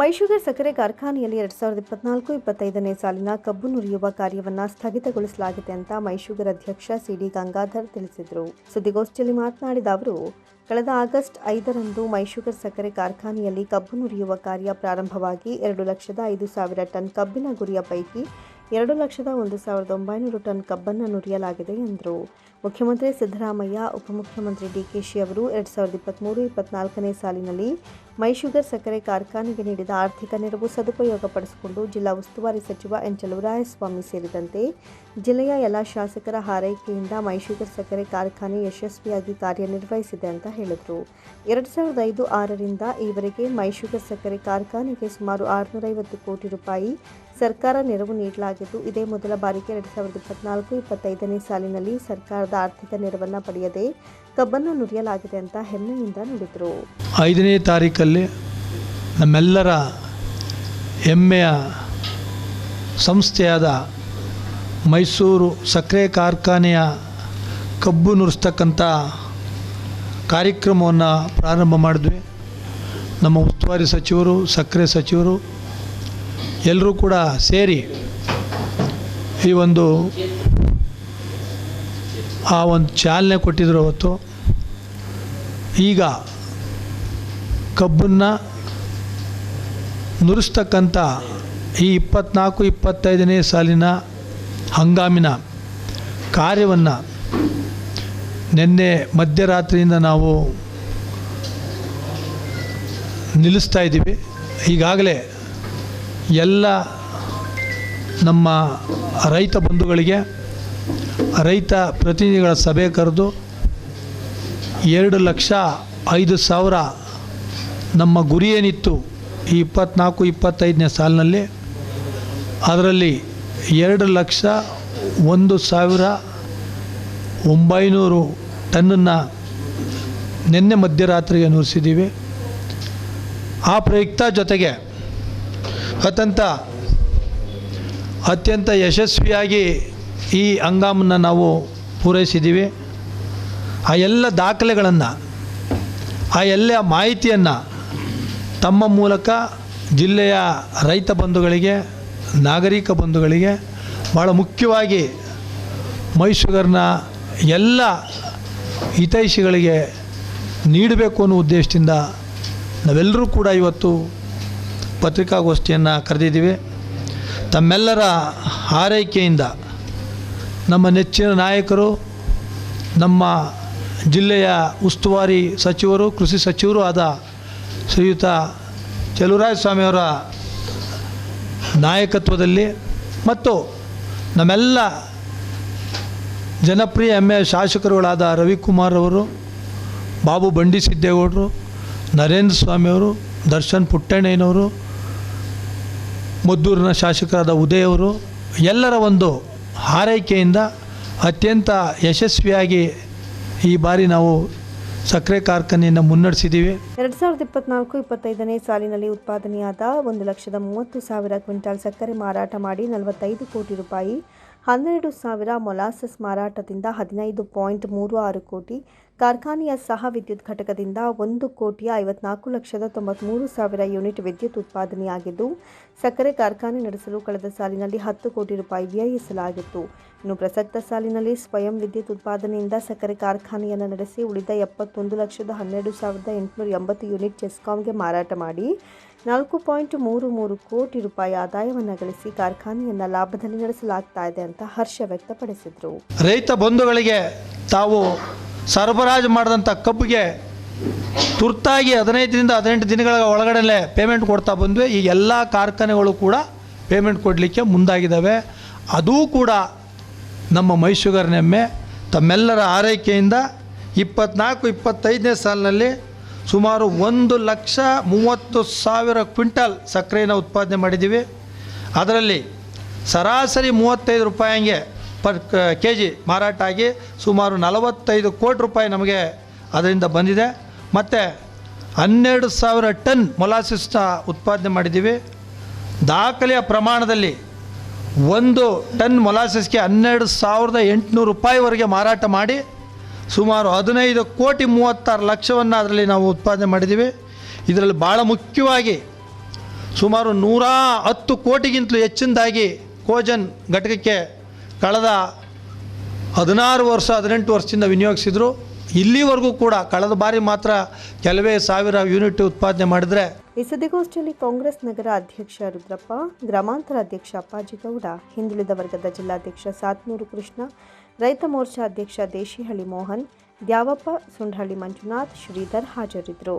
ಮೈಶುಗರ್ ಸಕ್ಕರೆ ಕಾರ್ಖಾನೆಯಲ್ಲಿ ಎರಡ್ ಸಾವಿರದ ಇಪ್ಪತ್ನಾಲ್ಕು ಇಪ್ಪತ್ತೈದನೇ ಸಾಲಿನ ಕಬ್ಬು ನುರಿಯುವ ಕಾರ್ಯವನ್ನು ಸ್ಥಗಿತಗೊಳಿಸಲಾಗಿದೆ ಅಂತ ಮೈಸೂಗರ್ ಅಧ್ಯಕ್ಷ ಸಿಡಿ ಗಂಗಾಧರ್ ತಿಳಿಸಿದರು. ಸುದ್ದಿಗೋಷ್ಠಿಯಲ್ಲಿ ಮಾತನಾಡಿದ ಅವರು, ಕಳೆದ ಆಗಸ್ಟ್ ಐದರಂದು ಮೈಸೂಗರ್ ಸಕ್ಕರೆ ಕಾರ್ಖಾನೆಯಲ್ಲಿ ಕಬ್ಬು ನುರಿಯುವ ಕಾರ್ಯ ಪ್ರಾರಂಭವಾಗಿ ಎರಡು ಲಕ್ಷದ ಐದು ಸಾವಿರ ಟನ್ ಕಬ್ಬಿನ ಗುರಿಯ ಪೈಕಿ ಎರಡು ಲಕ್ಷದ ಒಂದು ಸಾವಿರದ ಒಂಬೈನೂರು ಟನ್ ಕಬ್ಬನ್ನು ನುರಿಯಲಾಗಿದೆ ಎಂದರು. ಮುಖ್ಯಮಂತ್ರಿ ಸಿದ್ದರಾಮಯ್ಯ, ಉಪಮುಖ್ಯಮಂತ್ರಿ ಡಿಕೆಶಿ ಅವರು ಎರಡು ಸಾವಿರದ ಇಪ್ಪತ್ತ್ಮೂರು ಇಪ್ಪತ್ನಾಲ್ಕನೇ ಸಾಲಿನಲ್ಲಿ ಮೈಶುಗರ್ ಸಕ್ಕರೆ ಕಾರ್ಖಾನೆಗೆ ನೀಡಿದ ಆರ್ಥಿಕ ನೆರವು ಸದುಪಯೋಗಪಡಿಸಿಕೊಂಡು ಜಿಲ್ಲಾ ಉಸ್ತುವಾರಿ ಸಚಿವ ಎನ್ ಚಲುವರಾಯಸ್ವಾಮಿ ಸೇರಿದಂತೆ ಜಿಲ್ಲೆಯ ಎಲ್ಲ ಶಾಸಕರ ಹಾರೈಕೆಯಿಂದ ಮೈಶುಗರ್ ಸಕ್ಕರೆ ಕಾರ್ಖಾನೆ ಯಶಸ್ವಿಯಾಗಿ ಕಾರ್ಯನಿರ್ವಹಿಸಿದೆ ಅಂತ ಹೇಳಿದರು. ಎರಡು ಸಾವಿರದ ಐದು ಆರರಿಂದ ಈವರೆಗೆ ಮೈಶುಗರ್ ಸಕ್ಕರೆ ಕಾರ್ಖಾನೆಗೆ ಸುಮಾರು ಆರುನೂರೈವತ್ತು ಕೋಟಿ ರೂಪಾಯಿ ಸರ್ಕಾರ ನೆರವು ನೀಡಲಾಗಿದ್ದು, ಇದೇ ಮೊದಲ ಬಾರಿಗೆ ಎರಡು ಸಾವಿರದ ಇಪ್ಪತ್ನಾಲ್ಕು, ಇಪ್ಪತ್ತೈದನೇ ಸಾಲಿನಲ್ಲಿ ಸರ್ಕಾರದ ಆರ್ಥಿಕ ನೆರವನ್ನು ಪಡೆಯದೆ ಕಬ್ಬನ್ನು ನುರಿಯಲಾಗಿದೆ ಅಂತ ಹೆಮ್ಮೆಯಿಂದ ನುಡಿದರು. ಐದನೇ ತಾರೀಕಲ್ಲಿ ನಮ್ಮೆಲ್ಲರ ಹೆಮ್ಮೆಯ ಸಂಸ್ಥೆಯಾದ ಮೈಸೂರು ಸಕ್ಕರೆ ಕಾರ್ಖಾನೆಯ ಕಬ್ಬು ನುರಿಸ್ತಕ್ಕಂಥ ಕಾರ್ಯಕ್ರಮವನ್ನು ಪ್ರಾರಂಭ ಮಾಡಿದ್ವಿ. ನಮ್ಮ ಉಸ್ತುವಾರಿ ಸಚಿವರು, ಸಕ್ಕರೆ ಸಚಿವರು ಎಲ್ಲರೂ ಕೂಡ ಸೇರಿ ಈ ಒಂದು ಆ ಒಂದು ಚಾಲನೆ ಕೊಟ್ಟಿದ್ರು ಅವತ್ತು. ಈಗ ಕಬ್ಬನ್ನು ನುರಿಸ್ತಕ್ಕಂಥ ಈ ಇಪ್ಪತ್ನಾಲ್ಕು, ಇಪ್ಪತ್ತೈದನೇ ಸಾಲಿನ ಹಂಗಾಮಿನ ಕಾರ್ಯವನ್ನು ನಿನ್ನೆ ಮಧ್ಯರಾತ್ರಿಯಿಂದ ನಾವು ನಿಲ್ಲಿಸ್ತಾ ಇದ್ದೀವಿ. ಈಗಾಗಲೇ ಎಲ್ಲ ನಮ್ಮ ರೈತ ಬಂಧುಗಳಿಗೆ ರೈತ ಪ್ರತಿನಿಧಿಗಳ ಸಭೆ ಕರೆದು ಎರಡು ಲಕ್ಷ ಐದು ಸಾವಿರ ನಮ್ಮ ಗುರಿ ಏನಿತ್ತು ಈ ಇಪ್ಪತ್ನಾಲ್ಕು, ಇಪ್ಪತ್ತೈದನೇ ಸಾಲಿನಲ್ಲಿ, ಅದರಲ್ಲಿ ಎರಡು ಲಕ್ಷ ಒಂದು ಸಾವಿರ ಒಂಬೈನೂರು ಟನ್ನನ್ನು ನಿನ್ನೆ ಮಧ್ಯರಾತ್ರಿಗೆ ನುರಿಸಿದ್ದೀವಿ. ಆ ಪ್ರಯುಕ್ತ ಜೊತೆಗೆ ಅತ್ಯಂತ ಅತ್ಯಂತ ಯಶಸ್ವಿಯಾಗಿ ಈ ಹಂಗಾಮನ್ನು ನಾವು ಪೂರೈಸಿದ್ದೀವಿ. ಆ ಎಲ್ಲ ದಾಖಲೆಗಳನ್ನು, ಆ ಎಲ್ಲ ಮಾಹಿತಿಯನ್ನು ತಮ್ಮ ಮೂಲಕ ಜಿಲ್ಲೆಯ ರೈತ ಬಂಧುಗಳಿಗೆ, ನಾಗರಿಕ ಬಂಧುಗಳಿಗೆ ಭಾಳ ಮುಖ್ಯವಾಗಿ ಮೈಸೂರಿನ ಎಲ್ಲ ಹಿತೈಷಿಗಳಿಗೆ ನೀಡಬೇಕು ಅನ್ನೋ ಉದ್ದೇಶದಿಂದ ನಾವೆಲ್ಲರೂ ಕೂಡ ಇವತ್ತು ಪತ್ರಿಕಾಗೋಷ್ಠಿಯನ್ನು ಕರೆದಿದ್ದೀವಿ. ತಮ್ಮೆಲ್ಲರ ಹಾರೈಕೆಯಿಂದ ನಮ್ಮ ನೆಚ್ಚಿನ ನಾಯಕರು, ನಮ್ಮ ಜಿಲ್ಲೆಯ ಉಸ್ತುವಾರಿ ಸಚಿವರು, ಕೃಷಿ ಸಚಿವರು ಆದ ಶ್ರೀಯುತ ಚಲುವರಾಯ ಸ್ವಾಮಿಯವರ ನಾಯಕತ್ವದಲ್ಲಿ ಮತ್ತು ನಮ್ಮೆಲ್ಲ ಜನಪ್ರಿಯ ಎಮ್ಮೆ ಶಾಸಕರುಗಳಾದ ರವಿಕುಮಾರ್ ಅವರು, ಬಾಬು ಬಂಡಿ ಸಿದ್ದೇಗೌಡರು ನರೇಂದ್ರ ಸ್ವಾಮಿಯವರು ದರ್ಶನ್ ಪುಟ್ಟಣ್ಣಯ್ಯನವರು, ಮದ್ದೂರಿನ ಶಾಸಕರಾದ ಉದಯ್ ಅವರು, ಎಲ್ಲರ ಒಂದು ಹಾರೈಕೆಯಿಂದ ಅತ್ಯಂತ ಯಶಸ್ವಿಯಾಗಿ ಈ ಬಾರಿ ನಾವು ಸಕ್ಕರೆ ಕಾರ್ಖಾನೆಯನ್ನು ಮುನ್ನಡೆಸಿದ್ದೀವಿ. ಎರಡು ಸಾವಿರದ ಇಪ್ಪತ್ನಾಲ್ಕು ಇಪ್ಪತ್ತೈದನೇ ಸಾಲಿನಲ್ಲಿ ಉತ್ಪಾದನೆಯಾದ ಒಂದು ಲಕ್ಷದ ಮೂವತ್ತು ಸಾವಿರ ಕ್ವಿಂಟಾಲ್ ಸಕ್ಕರೆ ಮಾರಾಟ ಮಾಡಿ ನಲವತ್ತೈದು ಕೋಟಿ ರೂಪಾಯಿ, ಹನ್ನೆರಡು ಸಾವಿರ ಮೊಲಾಸಸ್ ಮಾರಾಟದಿಂದ ಹದಿನೈದು ಪಾಯಿಂಟ್ ಮೂರು ಆರು ಕೋಟಿ ಕಾರ್ಖಾನೆಯ ಸಹ ವಿದ್ಯುತ್ ಘಟಕದಿಂದ ಒಂದು ಕೋಟಿಯ ಐವತ್ನಾಲ್ಕು ಲಕ್ಷದ ತೊಂಬತ್ತ್ಮೂರು ಸಾವಿರ ಯೂನಿಟ್ ವಿದ್ಯುತ್ ಉತ್ಪಾದನೆಯಾಗಿದ್ದು, ಸಕ್ಕರೆ ಕಾರ್ಖಾನೆ ನಡೆಸಲು ಕಳೆದ ಸಾಲಿನಲ್ಲಿ ಹತ್ತು ಕೋಟಿ ರೂಪಾಯಿ ವ್ಯಯಿಸಲಾಗಿತ್ತು. ಇನ್ನು ಪ್ರಸಕ್ತ ಸಾಲಿನಲ್ಲಿ ಸ್ವಯಂ ವಿದ್ಯುತ್ ಉತ್ಪಾದನೆಯಿಂದ ಸಕ್ಕರೆ ಕಾರ್ಖಾನೆಯನ್ನು ನಡೆಸಿ ಉಳಿದ ಎಪ್ಪತ್ತೊಂದು ಲಕ್ಷದ ಹನ್ನೆರಡು ಸಾವಿರದ ಎಂಟುನೂರ ಎಂಬತ್ತು ಯೂನಿಟ್ ಚೆಸ್ಕಾಂಗೆ ಮಾರಾಟ ಮಾಡಿ, ನಾಲ್ಕು ಪಾಯಿಂಟ್ ಮೂರು ಮೂರು ಕೋಟಿ ರೂಪಾಯಿ ಆದಾಯವನ್ನು ಗಳಿಸಿ ಕಾರ್ಖಾನೆಯನ್ನು ಲಾಭದಲ್ಲಿ ನಡೆಸಲಾಗ್ತಾ ಇದೆ ಅಂತ ಹರ್ಷ ವ್ಯಕ್ತಪಡಿಸಿದರು. ರೈತ ಬಂಧುಗಳಿಗೆ ತಾವು ಸರಬರಾಜು ಮಾಡಿದಂಥ ಕಬ್ಬಿಗೆ ತುರ್ತಾಗಿ ಹದಿನೈದರಿಂದ ಹದಿನೆಂಟು ದಿನಗಳ ಒಳಗಡೆ ಪೇಮೆಂಟ್ ಕೊಡ್ತಾ ಬಂದ್ವಿ. ಈ ಎಲ್ಲ ಕಾರ್ಖಾನೆಗಳು ಕೂಡ ಪೇಮೆಂಟ್ ಕೊಡಲಿಕ್ಕೆ ಮುಂದಾಗಿದ್ದಾವೆ. ಅದೂ ಕೂಡ ನಮ್ಮ ಮೈಸೂಗರ್ ನೆಮ್ಮೆ ತಮ್ಮೆಲ್ಲರ ಆರೈಕೆಯಿಂದ ಇಪ್ಪತ್ನಾಲ್ಕು, ಇಪ್ಪತ್ತೈದನೇ ಸಾಲಿನಲ್ಲಿ ಸುಮಾರು ಒಂದು ಲಕ್ಷ ಮೂವತ್ತು ಸಾವಿರ ಕ್ವಿಂಟಲ್ ಸಕ್ಕರೆಯನ್ನು ಉತ್ಪಾದನೆ ಮಾಡಿದ್ದೀವಿ. ಅದರಲ್ಲಿ ಸರಾಸರಿ ಮೂವತ್ತೈದು ರೂಪಾಯಿ ಹಂಗೆ ಪರ್, ಕೆ ಜಿ ಮಾರಾಟ ಆಗಿ ಸುಮಾರು ನಲವತ್ತೈದು ಕೋಟಿ ರೂಪಾಯಿ ನಮಗೆ ಅದರಿಂದ ಬಂದಿದೆ. ಮತ್ತು ಹನ್ನೆರಡು ಸಾವಿರ ಟನ್ ಮೊಲಾಸಿಸ್ನ ಉತ್ಪಾದನೆ ಮಾಡಿದ್ದೀವಿ. ದಾಖಲೆಯ ಪ್ರಮಾಣದಲ್ಲಿ ಒಂದು ಟನ್ ಮೊಲಾಸಿಸ್ಗೆ ಹನ್ನೆರಡು ಸಾವಿರದ ಎಂಟುನೂರು ರೂಪಾಯಿವರೆಗೆ ಮಾರಾಟ ಮಾಡಿ ಸುಮಾರು ಹದಿನೈದು ಕೋಟಿ ಮೂವತ್ತಾರು ಲಕ್ಷವನ್ನು ಅದರಲ್ಲಿ ನಾವು ಉತ್ಪಾದನೆ ಮಾಡಿದ್ದೀವಿ. ಇದರಲ್ಲಿ ಭಾಳ ಮುಖ್ಯವಾಗಿ ಸುಮಾರು ನೂರ ಹತ್ತು ಕೋಟಿಗಿಂತಲೂ ಹೆಚ್ಚಿನದಾಗಿ ಕೋಜನ್ ಘಟಕಕ್ಕೆ ಕಳೆದ ಹದಿನಾರು ವರ್ಷ, ಹದಿನೆಂಟು ವರ್ಷದಿಂದ ವಿನಿಯೋಗಿಸಿದ್ರು. ಇಲ್ಲಿವರೆಗೂ ಕೂಡ ಕಳೆದ ಬಾರಿ ಮಾತ್ರ ಕೆಲವೇ ಸಾವಿರ ಯೂನಿಟ್ ಉತ್ಪಾದನೆ ಮಾಡಿದರೆ ಈ ಸುದ್ದಿಗೋಷ್ಠಿಯಲ್ಲಿ ಕಾಂಗ್ರೆಸ್ ನಗರ ಅಧ್ಯಕ್ಷ ರುದ್ರಪ್ಪ, ಗ್ರಾಮಾಂತರ ಅಧ್ಯಕ್ಷ ಅಪ್ಪಾಜಿಗೌಡ, ಹಿಂದುಳಿದ ವರ್ಗದ ಜಿಲ್ಲಾಧ್ಯಕ್ಷ ಸಾತ್ನೂರು ಕೃಷ್ಣ, ರೈತ ಮೋರ್ಚಾ ಅಧ್ಯಕ್ಷ ದೇಶಿಹಳ್ಳಿ ಮೋಹನ್, ದ್ಯಾವಪ್ಪ, ಸುಂಡಹಳ್ಳಿ ಮಂಜುನಾಥ್, ಶ್ರೀಧರ್ ಹಾಜರಿದ್ದರು.